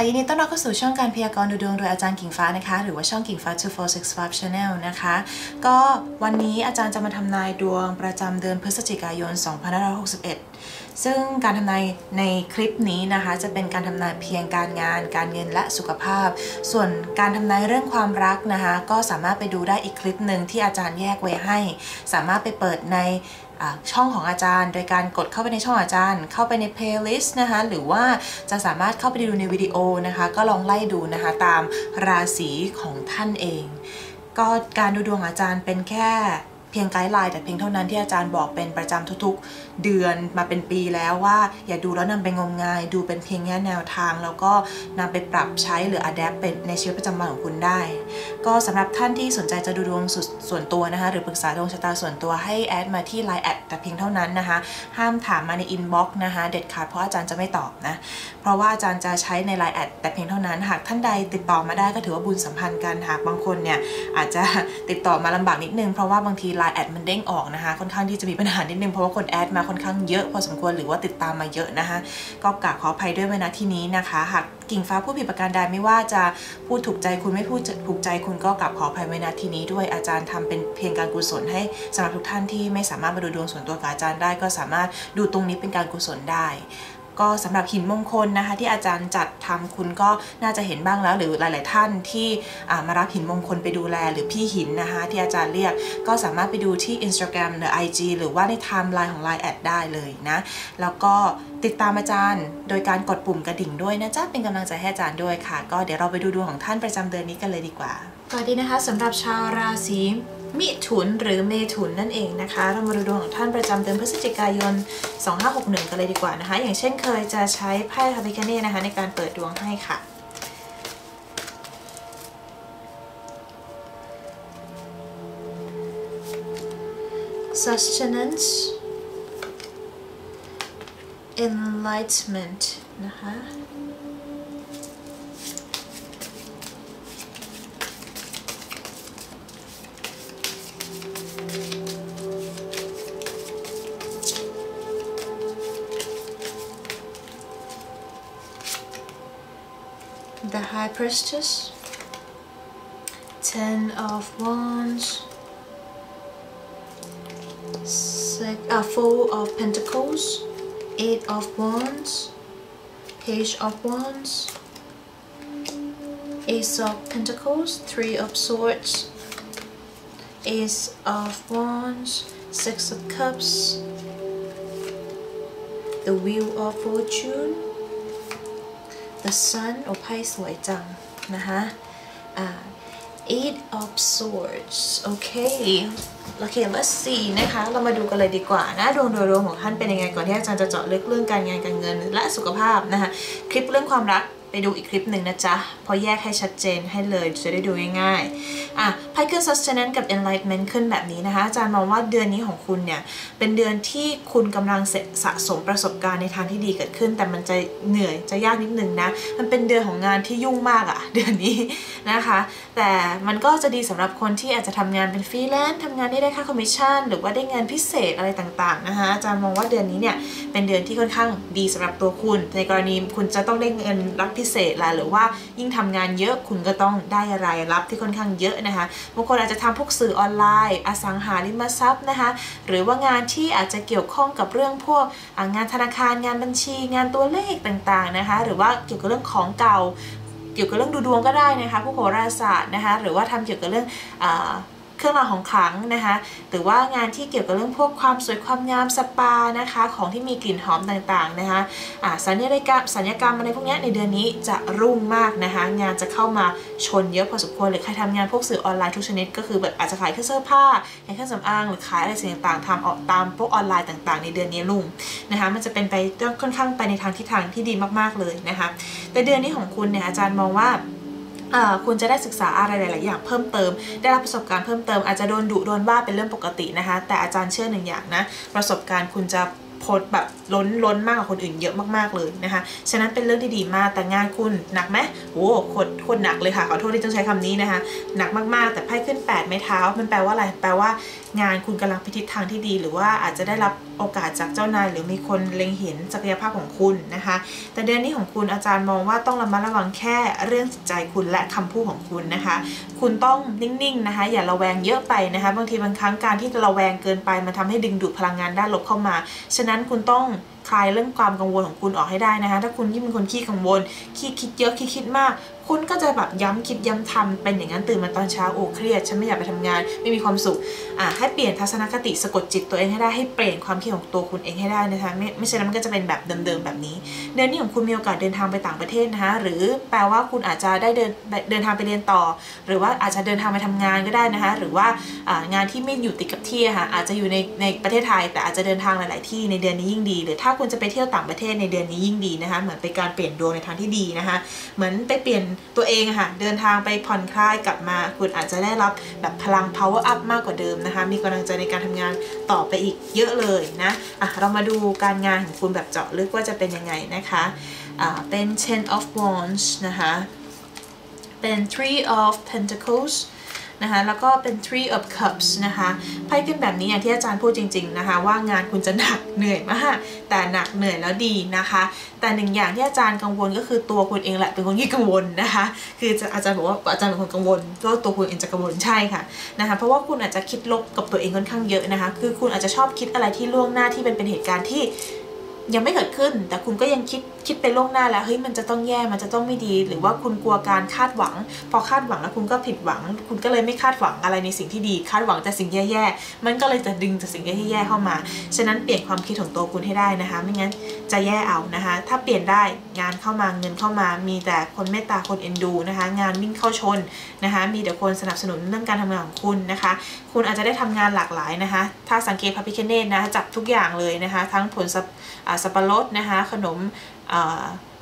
ค่ะยินดีต้อนรับเข้าสู่ช่องการพยากรณ์ดูดวงโดยอาจารย์กิ่งฟ้านะคะ หรือว่าช่องกิ่งฟ้า2465 Channel นะคะ ก็วันนี้อาจารย์จะมาทำนายดวงประจำเดือนพฤศจิกายน 2561 ซึ่งการทำนายในคลิปนี้นะคะ จะเป็นการทำนายเพียงการงาน การเงินและสุขภาพ ส่วนการทำนายเรื่องความรักนะคะ ก็สามารถไปดูได้อีกคลิปหนึ่งที่อาจารย์แยกไว้ให้ สามารถไปเปิดใน ช่องของอาจารย์ โดยการกดเข้าไปในช่องอาจารย์ เข้าไปใน playlist นะคะ หรือว่าจะสามารถเข้าไปดูในวิดีโอนะคะ ก็ลองไล่ดูนะคะตามราศีของท่านเอง ก็การดูดวงอาจารย์เป็นแค่ เพียงไกด์ไลน์แต่เพียงเท่านั้นที่อาจารย์บอกเป็นประจำทุกๆ เดือนมาเป็นปีแล้วว่า อย่าดูแล้วนำไปงมงาย ดูเป็นเพียงแค่แนวทาง แล้วก็นำไปปรับใช้หรืออัดแอปเป็นในชีวิตประจำวันของคุณได้ ก็สำหรับท่านที่สนใจจะดูดวงส่วนตัวนะคะ หรือปรึกษาดวงชะตาส่วนตัวให้แอดมาที่ Line แอดแต่เพียงเท่านั้นนะคะ ห้ามถามมาในอินบ็อกซ์นะคะ เด็ดขาดเพราะอาจารย์จะไม่ตอบนะเพราะว่าอาจารย์จะใช้ใน Line แอดแต่เพียงเท่านั้นหากท่านใดติดต่อมาได้ก็ถือว่าบุญสัมพันธ์กันหากบางคนเนี่ยอาจจะติดต่อมาลำบากนิดนึงเพราะว่าบางที Line แอดมันเด้งออกนะคะค่อนข้างที่จะมีปัญหานิดนึงเพราะว่าคนแอดมาค่อนข้างเยอะพอสมควรหรือว่าติดตามมาเยอะนะคะ ก็กราบขออภัยด้วยเวลาที่นี้นะคะหากกิ่งฟ้าผู้ผิดประการใดไม่ว่าจะพูดถูกใจคุณไม่พูดถูกใจคุณก็กลับขออภัยไว้ณที่นี้ด้วยอาจารย์ทำเป็นเพียงการกุศลให้สำหรับทุกท่านที่ไม่สามารถมาดูดวงส่วนตัวกับอาจารย์ได้ ก็สามารถดูตรงนี้เป็นการกุศลได้ ก็สำหรับหินมงคลนะคะที่อาจารย์จัดทำคุณก็น่าจะเห็นบ้างแล้ว หรือหลาย ๆ ท่านที่มารับหินมงคลไปดูแลหรือพี่หินนะคะที่อาจารย์เรียกก็สามารถไปดูที่ Instagram หรือ IG หรือว่าในไทม์ไลน์ของ Line แอดได้เลยนะ แล้วก็ติดตามอาจารย์ โดยการกดปุ่มกระดิ่งด้วยนะจ๊ะเป็นกำลังใจให้อาจารย์ด้วยค่ะ ก็เดี๋ยวเราไปดูดวงของท่านประจำเดือนนี้กันเลยดีกว่าสวัสดีนะคะสำหรับชาวราศี มิถุนหรือเมถุนนั่นเองนะคะ เรามาดูดวงของท่านประจำเดือนพฤศจิกายน 2561 กันเลยดีกว่านะคะ อย่างเช่นเคยจะใช้ไพ่ทาพิคเน่นะคะในการเปิดดวงให้ค่ะ sustenance enlightenment นะคะ High Priestess, Ten of Wands, six, uh, Four of Pentacles, Eight of Wands, Page of Wands, Ace of Pentacles, Three of Swords, Ace of Wands, Six of Cups, the Wheel of Fortune, the sun โอ้ไพ่สวยจังนะคะอ่า eight of swords โอเคโอเค let's see นะคะ เรามาดูกันเลยดีกว่านะ ดวงโดยรวมของท่านเป็นยังไงก่อนที่อาจารย์จะเจาะลึกเรื่องการงานการเงิน และสุขภาพนะคะ คลิปเรื่องความรัก ไปดูอีกคลิปหนึ่งนะจ๊ะ พอแยกให้ชัดเจนให้เลยจะได้ดูง่ายๆอะไพ่ขึ้น sustenance กับ enlightenment ขึ้นแบบนี้นะคะ อาจารย์มองว่าเดือนนี้ของคุณเนี่ย เป็นเดือนที่คุณกำลังสะสมประสบการณ์ในทางที่ดีเกิดขึ้น แต่มันจะเหนื่อยจะยากนิดนึงนะ มันเป็นเดือนของงานที่ยุ่งมากอะเดือนนี้นะคะ แต่มันก็จะดีสำหรับคนที่อาจจะทำงานเป็นฟรีแลนซ์ทำงานที่ได้ค่าคอมมิชชั่นหรือว่าได้เงินพิเศษอะไรต่างๆนะคะอาจารย์มองว่าเดือนนี้เนี่ยเป็นเดือนที่ค่อนข้างดีสำหรับตัวคุณ ในกรณีคุณจะต้องได้เงินรับพิเศษละหรือว่ายิ่งทำงานเยอะคุณก็ต้องได้รายรับที่ค่อนข้างเยอะนะคะบางคนอาจจะทำพวกสื่อออนไลน์ อสังหาริมทรัพย์นะคะหรือว่างานที่อาจจะเกี่ยวข้องกับเรื่องพวกงานธนาคารงานบัญชี งานตัวเลขต่างๆนะคะหรือว่าเกี่ยวกับเรื่องของเก่า เกี่ยวกับเรื่องดูดวงก็ได้นะคะผู้โหราศาสตร์นะคะหรือว่าทำเกี่ยวกับเรื่อง เครื่องรางของขลังนะคะหรือว่างานที่เกี่ยวกับเรื่องพวกความสวยความงามสปานะคะของที่มีกลิ่นหอมต่างๆนะคะะสัญญกรรมสัญญกรรมอะไรพวกนี้ในเดือนนี้จะรุ่งมากนะคะงานจะเข้ามาชนเยอะพอสมควรหรือใครทำงานพวกสื่อออนไลน์ทุกชนิดก็คือแบบอาจจะขายเครื่องเสื้อผ้าขายเครื่องสำอางหรือขายอะไรสิ่งต่างๆทำออกตามพวกออนไลน์ต่างๆ ในเดือนนี้รุ่งนะคะมันจะเป็นไปค่อนข้างไปในทางทิศทางที่ดีมากๆเลยนะคะแต่เดือนนี้ของคุณเนี่ยอาจารย์มองว่า คุณจะได้ศึกษาอะไรหลาย ๆ อย่างเพิ่มเติม ได้รับประสบการณ์เพิ่มเติมอาจจะโดนดุโดนว่าเป็นเรื่องปกตินะคะ แต่อาจารย์เชื่อหนึ่งอย่างนะประสบการณ์คุณจะพดแบบล้นล้นมากกว่าคนอื่นเยอะมากๆเลยนะคะ ฉะนั้นเป็นเรื่องที่ดีมากแต่งานคุณหนักไหมโอ้โคตรโคตรหนักเลยค่ะขอโทษที่ต้องใช้คำนี้นะคะ หนักมากๆ แต่ไพ่ขึ้น 8 ไม้เท้า มันแปลว่าอะไร แปลว่างานคุณกำลังพิทิศทางที่ดี หรือว่าอาจจะได้รับ โอกาสจากเจ้านายหรือมีคนเล็งเห็นศักยภาพของคุณนะคะ แต่เดือนนี้ของคุณอาจารย์มองว่าต้องระมัดระวังแค่เรื่องจิตใจคุณและคำพูดของคุณนะคะ คุณต้องนิ่งๆนะคะ อย่าระแวงเยอะไปนะคะบางทีบางครั้งการที่ระแวงเกินไปมันทาให้ดึงดูดพลังงานด้านลบเข้ามา ฉะนั้นคุณต้องคลายเรื่องความกังวลของคุณออกให้ได้นะคะ ถ้าคุณที่เป็นคนขี้กังวล ขี้คิดเยอะ ขี้คิดมาก คุณก็จะแบบย้ำคิดย้ำทำเป็นอย่างนั้นตื่นมาตอนเช้าโอ้เครียดฉันไม่อยากไปทำงาน ไม่มีความสุขอะให้เปลี่ยนทัศนคติสะกดจิตตัวเองให้ได้ให้เปลี่ยนความคิดของตัวคุณเองให้ได้นะคะไม่ไม่ใช่แล้วมันก็จะเป็นแบบเดิมๆแบบนี้ เดือนนี้ของคุณมีโอกาสเดินทางไปต่างประเทศนะคะหรือแปลว่าคุณอาจจะได้เดินเดินทางไปเรียนต่อ หรือว่าอาจจะเดินทางไปทำงานก็ได้นะคะหรือว่างานที่ไม่อยู่ติดกับที่ค่ะอาจจะอยู่ในในประเทศไทย แต่อาจจะเดินทางหลาย ๆ ที่ในเดือนนี้ยิ่งดี หรือถ้าคุณจะไปเที่ยวต่างประเทศในเดือนนี้ยิ่งดีนะคะเหมือนเป็นการเปลี่ยนดวงในทางที่ดีนะคะเหมือนไปเปลี่ยนตัวเองค่ะเดินทางไปผ่อนคลายกลับมา คุณอาจจะได้รับแบบพลัง power up มากกว่าเดิมนะคะ มีกำลังใจในการทำงานต่อไปอีกเยอะเลยนะอะเรามาดูการงานของคุณแบบเจาะลึกว่าจะเป็นยังไงนะคะะเป็น ten of wands นะคะเป็น three of pentacles นะคะแล้วก็เป็น three of cups นะคะไพ่ขึ้นแบบนี้อย่างที่อาจารย์พูดจริงๆนะคะว่างานคุณจะหนักเหนื่อยมากแต่หนักเหนื่อยแล้วดีนะคะ แต่หนึ่งอย่างที่อาจารย์กังวลก็คือตัวคุณเองแหละเป็นคนที่กังวลนะคะคืออาจารย์บอกว่าอาจารย์เป็นคนกังวลก็ตัวคุณเองจะกังวลใช่ค่ะนะคะเพราะว่าคุณอาจจะคิดลบกับตัวเองค่อนข้างเยอะนะคะคือคุณอาจจะชอบคิดอะไรที่ล่วงหน้าที่เป็นเป็นเหตุการณ์ที่ยังไม่เกิดขึ้น แต่คุณก็ยังคิดคิดไปล่วงหน้าแล้วเฮ้ยมันจะต้องแย่มันจะต้องไม่ดี หรือว่าคุณกลัวการคาดหวัง พอคาดหวังแล้วคุณก็ผิดหวัง คุณก็เลยไม่คาดหวังอะไรในสิ่งที่ดี คาดหวังแต่สิ่งแย่ๆมันก็เลยจะดึงจากสิ่งแย่ๆเข้ามา ฉะนั้นเปลี่ยนความคิดของตัวคุณให้ได้นะคะ ไม่งั้นจะแย่เอานะคะ ถ้าเปลี่ยนได้งานเข้ามาเงินเข้ามา มีแต่คนเมตตาคนเอ็นดูนะคะ งานวิ่งเข้าชนนะคะ มีแต่คนสนับสนุนเรื่องการทำงานของคุณนะคะ คุณอาจจะได้ทำงานหลากหลายนะคะ ถ้าสังเกตพระพิคเนตนะจับทุกอย่างเลยนะคะ ทั้งผลสับปะรดนะคะ ขนม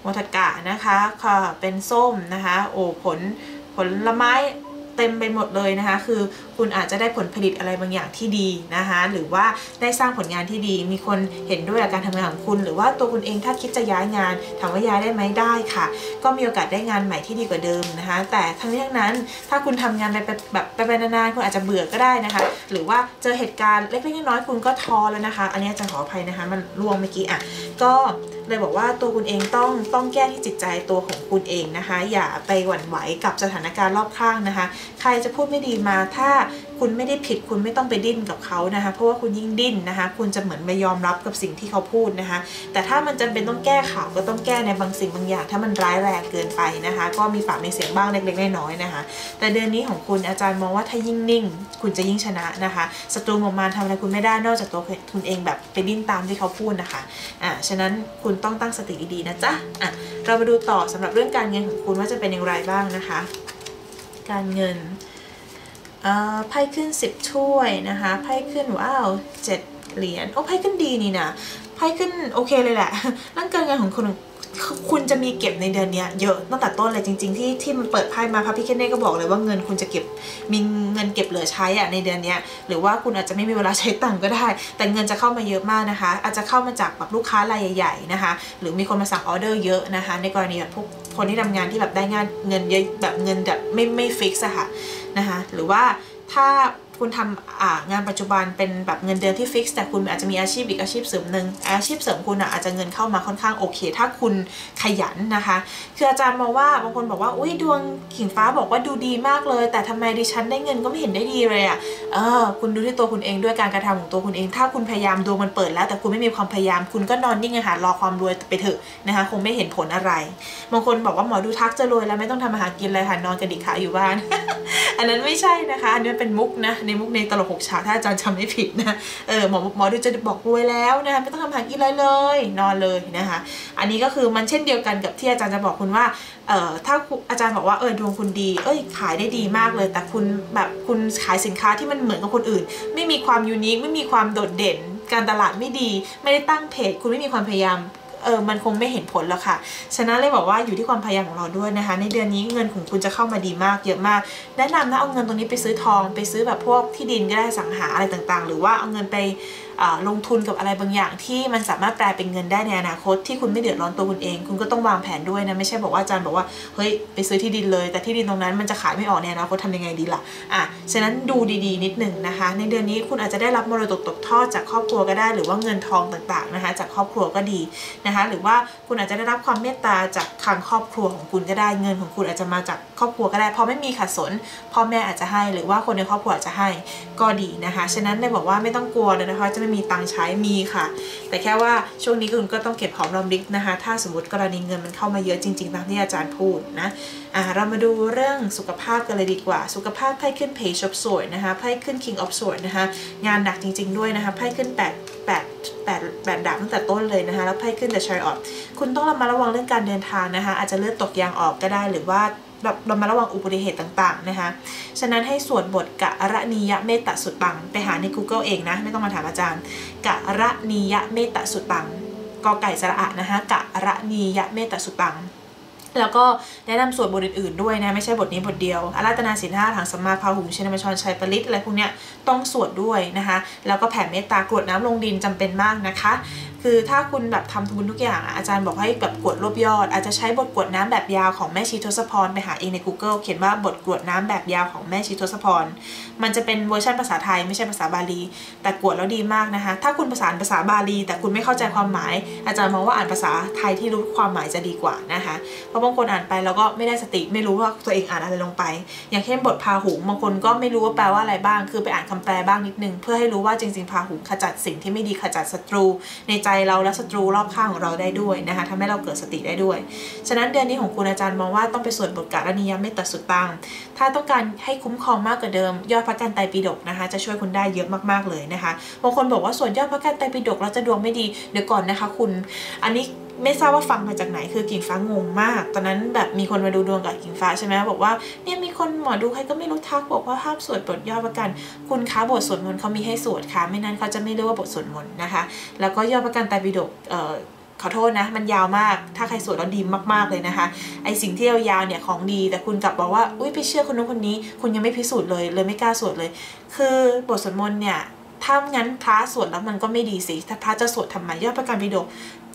โมทกะนะคะค่ะเป็นส้มนะคะโอ้ผลผลไม้เต็มไปหมดเลยนะคะ คือคุณอาจจะได้ผลผลิตอะไรบางอย่างที่ดีนะคะ หรือว่าได้สร้างผลงานที่ดี มีคนเห็นด้วยกับการทำงานของคุณ หรือว่าตัวคุณเองถ้าคิดจะย้ายงานถามว่าย้ายได้ไหมได้ค่ะ ก็มีโอกาสได้งานใหม่ที่ดีกว่าเดิมนะคะ แต่ทั้งนี้ทั้งนั้น ถ้าคุณทำงานไปแบบไปนานๆคุณอาจจะเบื่อก็ได้นะคะ หรือว่าเจอเหตุการณ์เล็กๆน้อยๆคุณก็ท้อแล้วนะคะ อันนี้จะขออภัยนะคะ มันล่วงเมื่อกี้อะ ก็ เลยบอกว่าตัวคุณเองต้องต้องแก้ที่จิตใจตัวของคุณเองนะคะ อย่าไปหวั่นไหวกับสถานการณ์รอบข้างนะคะ ใครจะพูดไม่ดีมาถ้าคุณไม่ได้ผิดคุณไม่ต้องไปดิ้นกับเขานะคะ เพราะว่าคุณยิ่งดิ้นนะคะ คุณจะเหมือนไม่ยอมรับกับสิ่งที่เขาพูดนะคะ แต่ถ้ามันจำเป็นต้องแก้ข่าวก็ต้องแก้ในบางสิ่งบางอย่าง ถ้ามันร้ายแรงเกินไปนะคะ ก็มีปากมีเสียงบ้างเล็กๆน้อยๆนะคะ แต่เดือนนี้ของคุณอาจารย์มองว่าถ้ายิ่งนิ่ง คุณจะยิ่งชนะนะคะศัตรูมมาทำอะไรคุณไม่ได้นอกจากตัวคุณเองแบบไปดิ้นตามที่เขาพูดนะคะอ่าฉะนั้นคุณต้องตั้งสติดีๆนะจ๊ะอะเรามาดูต่อสำหรับเรื่องการเงินของคุณว่าจะเป็นอย่างไรบ้างนะคะ การเงิน ไพ่ขึ้น 10 ถ้วยนะคะ ไพ่ขึ้นว้าว7เหรียญ โอ้ไพ่ขึ้นดีนี่นะไพ่ขึ้นโอเคเลยแหละร่างการเงินของคุณคุณจะมีเก็บในเดือนนี้เยอะตั้งแต่ต้นเลยจริง ๆ ที่ที่มันเปิดไพ่มาพระพิคเน่ก็บอกเลยว่าเงินคุณจะเก็บมีเงินเก็บเหลือใช้อะในเดือนนี้หรือว่าคุณอาจจะไม่มีเวลาใช้ตังก็ได้ แต่เงินจะเข้ามาเยอะมากนะคะ อาจจะเข้ามาจากแบบลูกค้ารายใหญ่ ๆนะคะ หรือมีคนมาสั่งออเดอร์เยอะนะคะ ในกรณีแบบพวก คนที่ทำงานที่แบบได้งานเงินเยอะแบบเงินแบบไม่ไม่ฟิกซ์อะค่ะนะคะหรือว่าถ้า คุณทำงานปัจจุบันเป็นแบบเงินเดือนที่ฟิกซ์แต่คุณอาจจะมีอาชีพอีกอาชีพเสริมหนึ่งอาชีพเสริมคุณอาจจะเงินเข้ามาค่อนข้างโอเค ถ้าคุณขยันนะคะ คืออาจารย์มองว่าบางคนบอกว่าอุ้ยดวงขิงฟ้าบอกว่าดูดีมากเลย แต่ทำไมดิฉันได้เงินก็ไม่เห็นได้ดีเลยอะเออคุณดูที่ตัวคุณเองด้วยการกระทำของตัวคุณเอง ถ้าคุณพยายามดวงมันเปิดแล้ว แต่คุณไม่มีความพยายาม คุณก็นอนนิ่งอะค่ะรอความรวยไปเถอะนะคะ คงไม่เห็นผลอะไรบางคนบอกว่าหมอดูทักจะรวยแล้วไม่ต้องทำอาหารกินเลยค่ะนอนกระดิกขาอยู่บ้าน อันนั้นไม่ใช่นะคะอันนี้เป็นมุกนะในมุกในตลกหกฉากถ้าอาจารย์จำไม่ผิดนะเออหมอหมอดูจะบอกรวยแล้วนะคะไม่ต้องทำหากินอะไรเลย นอนเลยนะคะอันนี้ก็คือมันเช่นเดียวกันกับที่อาจารย์จะบอกคุณว่าเอ่อถ้าอาจารย์บอกว่าเออดวงคุณดี เอ้ยขายได้ดีมากเลย แต่คุณแบบคุณขายสินค้าที่มันเหมือนกับคนอื่น ไม่มีความยูนิคไม่มีความโดดเด่น การตลาดไม่ดี ไม่ได้ตั้งเพจ คุณไม่มีความพยายาม เออมันคงไม่เห็นผลแล้วค่ะ ฉะนั้นเลยบอกว่าอยู่ที่ความพยายามของเราด้วยนะคะ ในเดือนนี้เงินของคุณจะเข้ามาดีมากเยอะมาก แนะนำนะเอาเงินตรงนี้ไปซื้อทอง ไปซื้อแบบพวกที่ดินก็ได้สังหาอะไรต่างๆ หรือว่าเอาเงินไป ลงทุนกับอะไรบางอย่างที่มันสามารถแปลเป็นเงินได้ในอนาคตที่คุณไม่เดือดร้อนตัวคุณเอง คุณก็ต้องวางแผนด้วยนะไม่ใช่บอกว่าอาจารย์บอกว่าเฮ้ยไปซื้อที่ดินเลย แต่ที่ดินตรงนั้นมันจะขายไม่ออกในอนาคตทำยังไงดีล่ะอะฉะนั้นดูดีๆ นิดหนึ่งนะคะ ในเดือนนี้คุณอาจจะได้รับมรดกตกทอดจากครอบครัวก็ได้ หรือว่าเงินทองต่างๆนะคะ จากครอบครัวก็ดีนะคะ หรือว่าคุณอาจจะได้รับความเมตตาจากทางครอบครัวของคุณก็ได้เงินของคุณอาจจะมาจากครอบครัวก็ได้พอไม่มีขัดสนพ่อแม่อาจจะให้ หรือว่าคนในครอบครัวอาจจะให้ก็ดีนะคะ ฉะนั้นได้บอกว่าไม่ต้องกลัวเลยนะคะจะไม่มีตังใช้มีค่ะ แต่แค่ว่าช่วงนี้คุณก็ต้องเก็บหอมรอมริบนะคะ ถ้าสมมติกรณีเงินมันเข้ามาเยอะจริงๆตามที่อาจารย์พูดนะอ่าเรามาดูเรื่องสุขภาพกันเลยดีกว่า สุขภาพไพ่ขึ้น Page of Swords นะคะไพ่ขึ้น King of สวยนะคะงานหนักจริง ๆด้วยนะคะไพ่ขึ้น8 8 8 8ดาบตั้งแต่ต้นเลยนะคะ แล้วไพ่ขึ้น The Chariot คุณต้องระมัดระวังเรื่องการเดินทางนะคะ อาจจะเลือดตกยางออกก็ได้หรือว่าเรามาระวังอุบัติเหตุต่างๆนะคะ ฉะนั้นให้สวดบทกะระนียะเมตตสุดปัง ไปหาใน Google เองนะ ไม่ต้องมาถามอาจารย์กะระนียะเมตตสุดปังกอไก่สระอะนะคะกะระนียะเมตตสุดปัง แล้วก็แนะนำสวดบทอื่นๆด้วยนะไม่ใช่บทนี้บทเดียวอาราธนาศีลห้าถังสัมมาพาหุงเชนมชรชัยปริตอะไรพวกเนี้ยต้องสวดด้วยนะคะ แล้วก็แผ่เมตตากรวดน้ำลงดินจำเป็นมากนะคะ คือถ้าคุณแบบทำทุกบุญทุกอย่างอาจารย์บอกให้แบบกวดรวบยอด อาจจะใช้บทกวดน้ำแบบยาวของแม่ชีทศพรไปหาเองใน Google เขียนว่าบทกวดน้ำแบบยาวของแม่ชีทศพร มันจะเป็นเวอร์ชันภาษาไทยไม่ใช่ภาษาบาลี แต่กวดแล้วดีมากนะคะ ถ้าคุณภาษาภาษาบาลี แต่คุณไม่เข้าใจความหมาย อาจารย์มองว่าอ่านภาษาไทยที่รู้ความหมายจะดีกว่านะคะเพราะบางคนอ่านไปแล้วก็ไม่ได้สติไม่รู้ว่าตัวเองอ่านอะไรลงไป อย่างเช่นบทพาหุงบางคนก็ไม่รู้ว่าแปลว่าอะไรบ้าง คือไปอ่านคำแปลบ้างนิดนึงเพื่อให้รู้ว่าจริงๆพาหุงขจัดสิ่งที่ไม่ดีขจัดศัตรูในใจเราและศัตรูรอบข้างของเราได้ด้วยนะคะทำให้เราเกิดสติได้ด้วย ฉะนั้นเดือนนี้ของคุณอาจารย์มองว่าต้องไปสวดบทกาลนิยมเมตตาสุดตังถ้าต้องการให้คุ้มครองมากกว่าเดิม ยอดพระกันไตรปิฎกนะคะ จะช่วยคุณได้เยอะมากๆเลยนะคะบางคนบอกว่าสวดยอดพระกันไตรปิฎกเราจะดวงไม่ดีเดี๋ยวก่อนนะคะ คุณ อันนี้ ไม่ทราบว่าฟังมาจากไหนคือกิ่งฟ้างงมาก ตอนนั้นแบบมีคนมาดูดวงกับกิ่งฟ้าใช่ไหมบอกว่าเนี่ยมีคนหมอดูใครก็ไม่รู้ทักบอกว่าห้ามสวดบทย่อประกัน คุณคะบทสวดมนต์เขามีให้สวดค่ะไม่นั้นเขาจะไม่เรียกว่าบทสวดมนต์นะคะ แล้วก็ย่อประกันไตรปิฎกเอ่อขอโทษนะ มันยาวมาก ถ้าใครสวดแล้วดีมากๆเลยนะคะ ไอสิ่งที่ยาวๆเนี่ยของดี แต่คุณกลับบอกว่า อุ้ยไปเชื่อคนนู้นคนนี้ คุณยังไม่พิสูจน์เลย เลยไม่กล้าสวดเลย คือบทสวดมนต์เนี่ย ถ้างั้นพระสวดแล้วมันก็ไม่ดีสิ ถ้าพระจะสวดทำไมยอดประการปิฎก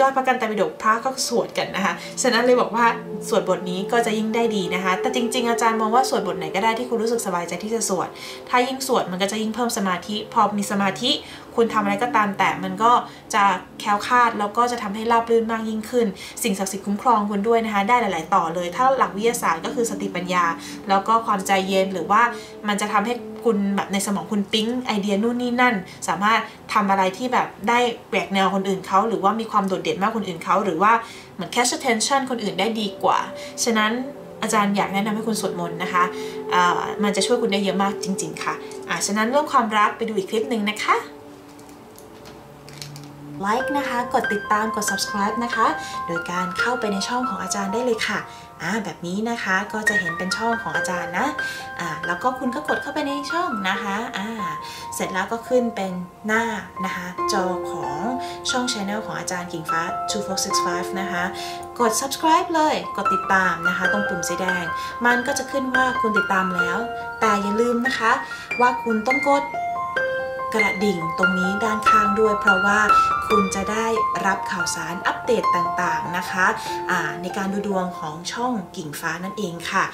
ยอดประกันตปิฎกพระก็สวดกันนะคะฉะนั้นเลยบอกว่าสวดบทนี้ก็จะยิ่งได้ดีนะคะ แต่จริง ๆ อาจารย์มองว่าสวดบทไหนก็ได้ที่คุณรู้สึกสบายใจที่จะสวด ถ้ายิ่งสวดมันก็จะยิ่งเพิ่มสมาธิ พอมีสมาธิ คุณทำอะไรก็ตามแต่มันก็จะแคล้วคลาดแล้วก็จะทำให้ราบรื่นมากยิ่งขึ้น สิ่งศักดิ์สิทธิ์คุ้มครองคุณด้วยนะคะ ได้หลาย ๆ ต่อเลย ถ้าหลักวิทยาศาสตร์ก็คือสติปัญญา แล้วก็ความใจเย็นหรือว่ามันจะทำให้คุณแบบในสมองคุณปิ๊งไอเดียนู่นนี่นั่น สามารถทำอะไรที่แบบได้แปลกแนวคนอื่นเขาหรือว่ามีความโดดเด่นมากคนอื่นเขาหรือว่าเหมือน catch attention คนอื่นได้ดีกว่า ฉะนั้นอาจารย์อยากแนะนำให้คุณสวดมนต์นะคะะมันจะช่วยคุณได้เยอะมากจริง ๆ ค่ะะฉะนั้นเรื่องความรักไปดูอีกคลิปหนึ่งนะคะไลค์นะคะ กดติดตาม กด subscribe นะคะ โดยการเข้าไปในช่องของอาจารย์ได้เลยค่ะอ่าแบบนี้นะคะก็จะเห็นเป็นช่องของอาจารย์นะอ่าแล้วก็คุณก็กดเข้าไปในช่องนะคะอ่า เสร็จแล้วก็ขึ้นเป็นหน้านะคะจอของช่อง Channel ของอาจารย์กิ่งฟ้า 2465 นะคะ กด subscribe เลยกดติดตามนะคะ ตรงปุ่มสีแดง มันก็จะขึ้นว่าคุณติดตามแล้ว แต่อย่าลืมนะคะ ว่าคุณต้องกดกระดิ่งตรงนี้ด้านข้างด้วย เพราะว่าคุณจะได้รับข่าวสารอัปเดตต่างๆนะคะะในการดูดวงของช่องกิ่งฟ้านั่นเองค่ะ